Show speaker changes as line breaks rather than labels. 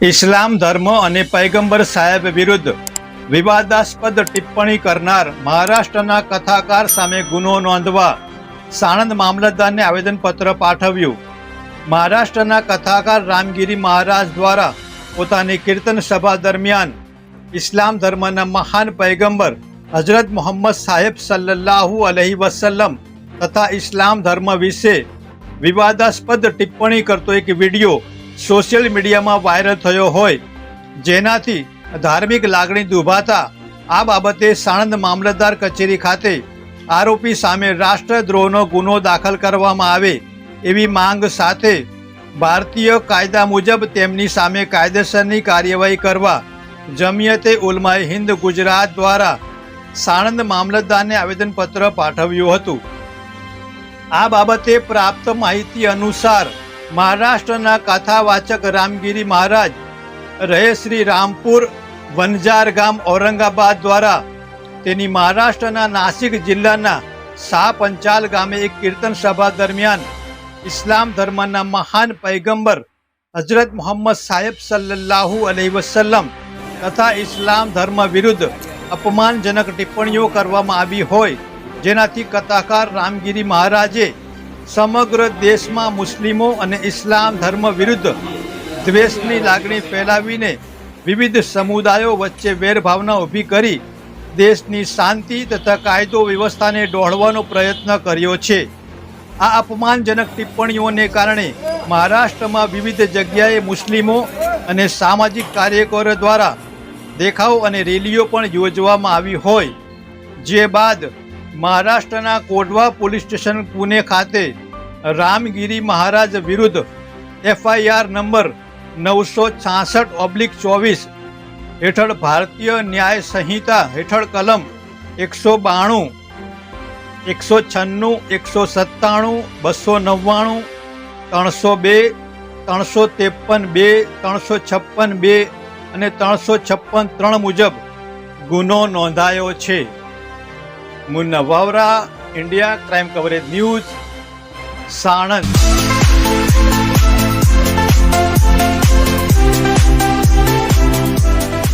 ઇસ્લામ ધર્મ અને પૈગંબર સાહેબ વિરુદ્ધ વિવાદાસ્પદ ટિપ્પણી કરનાર મહારાષ્ટ્રના કથાકાર સામે ગુનો નોંધવા સાણંદ મામલતદારને આવેદનપત્ર પાઠવ્યું. મહારાષ્ટ્રના કથાકાર રામગીરી મહારાજ દ્વારા પોતાની કીર્તન સભા દરમિયાન ઇસ્લામ ધર્મના મહાન પૈગંબર હજરત મોહમ્મદ સાહેબ સલ્લાહુ અલહી વસલ્લમ તથા ઇસ્લામ ધર્મ વિશે વિવાદાસ્પદ ટિપ્પણી કરતો એક વિડિયો સોશિયલ મીડિયામાં વાયરલ થયો હોય. જેનાથી ધાર્મિક લાગણી દુભાતા આ બાબતે સાણંદ મામલતદાર કચેરી ખાતે આરોપી સામે રાષ્ટ્રદ્રોહનો ગુનો દાખલ કરવામાં આવે એવી માંગ સાથે ભારતીય કાયદા મુજબ તેમની સામે કાયદેસરની કાર્યવાહી કરવા જમિયતે ઉલમાએ હિન્દ ગુજરાત દ્વારા સાણંદ મામલતદારને આવેદનપત્ર પાઠવ્યું હતું. આ બાબતે પ્રાપ્ત માહિતી અનુસાર મહારાષ્ટ્રના કથાવાચક રામગીરી મહારાજ રહે શ્રી રામપુર, વનજાર ગામ, ઔરંગાબાદ દ્વારા તેની મહારાષ્ટ્રના નાસિક જિલ્લાના શાહ પંચાલ ગામે એક કીર્તન સભા દરમિયાન ઇસ્લામ ધર્મના મહાન પૈગંબર હજરત મોહમ્મદ સાહેબ સલ્લાહુ અલહી વસલ્લમ તથા ઇસ્લામ ધર્મ વિરુદ્ધ અપમાનજનક ટિપ્પણીઓ કરવામાં આવી હોય, જેનાથી કથાકાર રામગીરી મહારાજે સમગ્ર દેશમાં મુસ્લિમો અને ઇસ્લામ ધર્મ વિરુદ્ધ દ્વેષની લાગણી ફેલાવીને વિવિધ સમુદાયો વચ્ચે વેરભાવના ઊભી કરી દેશની શાંતિ તથા કાયદો વ્યવસ્થાને ડહોળવાનો પ્રયત્ન કર્યો છે. આ અપમાનજનક ટિપ્પણીઓને કારણે મહારાષ્ટ્રમાં વિવિધ જગ્યાએ મુસ્લિમો અને સામાજિક કાર્યકરો દ્વારા દેખાવ અને રેલીઓ પણ યોજવામાં આવી હોય. જે બાદ મહારાષ્ટ્રના કોડવા પોલીસ સ્ટેશન પુણે ખાતે રામગીરી મહારાજ વિરુદ્ધ એફઆઈઆર નંબર નવસો છાસઠ ઓબ્લિક ચોવીસ હેઠળ ભારતીય ન્યાય સંહિતા હેઠળ કલમ એકસો બાણું, એકસો છન્નું, એકસો સત્તાણું, બસો નવ્વાણું, ત્રણસો બે, ત્રણસો ત્રેપન બે, ત્રણસો છપ્પન બે અને ત્રણસો છપ્પન ત્રણ મુજબ ગુનો નોંધાયો છે. Munna Vavra India crime coverage news Sanand.